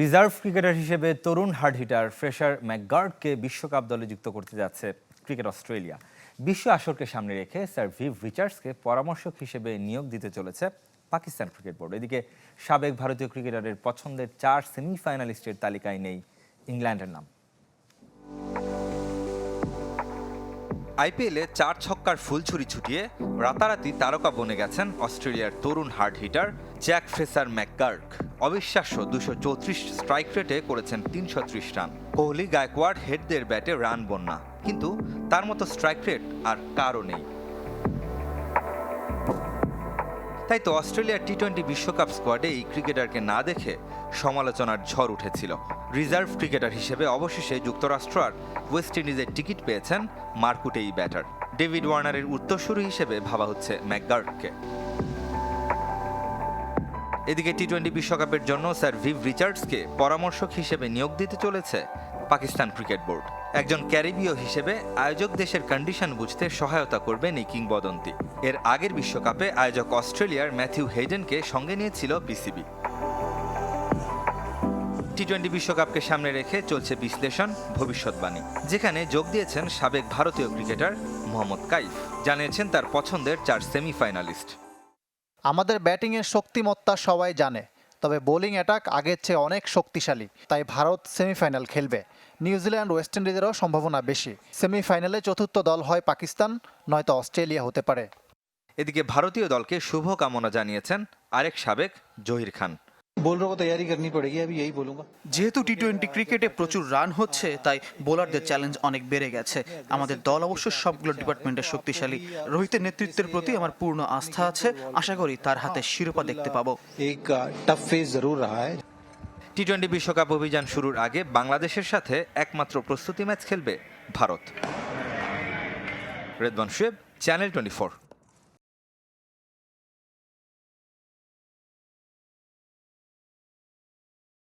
Reserve cricketer হিসেবে তরুণ hard hitter Fraser ম্যাকগার্ডকে বিশ্বকাপ দলে যুক্ত করতে যাচ্ছে ক্রিকেট অস্ট্রেলিয়া। বিশ্ব আসরকে সামনে রেখে স্যার ভিভ রিচার্ডসকে পরামর্শক হিসেবে নিয়োগ দিতে চলেছে পাকিস্তান ক্রিকেট বোর্ড। এদিকে সাবেক ভারতীয় ক্রিকেটারের পছন্দের চার সেমিফাইনালিস্টের তালিকায় নেই ইংল্যান্ডের নাম। আইপিএলে চার ছক্কার ফুলছুরি ছুটিয়ে রাতারাতি তারকা বনে গেছেন অস্ট্রেলিয়ার তরুণ hard hitter Jake Fraser McGurk অবিশ্বাস্য দুশো চৌত্রিশ স্ট্রাইক রেটে করেছেন তিনশো ত্রিশ রান। কোহলি, গায়কোয়াড় হেডদের ব্যাটে রান বন্যা। কিন্তু তার মতো স্ট্রাইক রেট আর কারও নেই। তাই তো অস্ট্রেলিয়ার টি টোয়েন্টি বিশ্বকাপ স্কোয়াডে এই ক্রিকেটারকে না দেখে সমালোচনার ঝড় উঠেছিল। রিজার্ভ ক্রিকেটার হিসেবে অবশেষে যুক্তরাষ্ট্র আর ওয়েস্ট ইন্ডিজের টিকিট পেয়েছেন মার্কুটে এই ব্যাটার। ডেভিড ওয়ার্নারের উত্তরসূরি হিসেবে ভাবা হচ্ছে ম্যাকগার্ডকে এদিকে টি টোয়েন্টি বিশ্বকাপের জন্য স্যার ভিভ রিচার্ডসকে পরামর্শক হিসেবে নিয়োগ দিতে চলেছে পাকিস্তান ক্রিকেট বোর্ড। একজন ক্যারিবীয় হিসেবে আয়োজক দেশের কন্ডিশন বুঝতে সহায়তা করবেন এই কিংবদন্তি। এর আগের বিশ্বকাপে আয়োজক অস্ট্রেলিয়ার ম্যাথিউ হেডেনকে সঙ্গে নিয়েছিল বিসিবি। টি টোয়েন্টি বিশ্বকাপকে সামনে রেখে চলছে বিশ্লেষণ, ভবিষ্যৎবাণী, যেখানে যোগ দিয়েছেন সাবেক ভারতীয় ক্রিকেটার মোহাম্মদ কাইফ। জানিয়েছেন তার পছন্দের চার সেমিফাইনালিস্ট। আমাদের ব্যাটিংয়ের শক্তিমত্তা সবাই জানে। তবে বোলিং অ্যাটাক আগের চেয়ে অনেক শক্তিশালী, তাই ভারত সেমিফাইনাল খেলবে। নিউজিল্যান্ড ওয়েস্ট ইন্ডিজেরও সম্ভাবনা বেশি। সেমিফাইনালে চতুর্থ দল হয় পাকিস্তান, নয়তো অস্ট্রেলিয়া হতে পারে। এদিকে ভারতীয় দলকে শুভ কামনা জানিয়েছেন আরেক সাবেক জহির খান। बोलरों को तैयारी करनी पड़ेगी अभी यही बोलूंगा যেহেতু টি টোয়েন্টি ক্রিকেটে প্রচুর রান হচ্ছে তাই বোলারদের চ্যালেঞ্জ অনেক বেড়ে গেছে আমাদের দল অবশ্য সবগুলো ডিপার্টমেন্টে শক্তিশালী রোহিতের নেতৃত্বের প্রতি আমার পূর্ণ আস্থা আছে আশা করি তার হাতে শিরোপা দেখতে পাবো एक टफ फेज जरूर रहा है টি টোয়েন্টি বিশ্বকাপ অভিযান শুরুর আগে বাংলাদেশের সাথে একমাত্র প্রস্তুতি ম্যাচ খেলবে ভারত রেদবান শুয়েব চ্যানেল টোয়েন্টি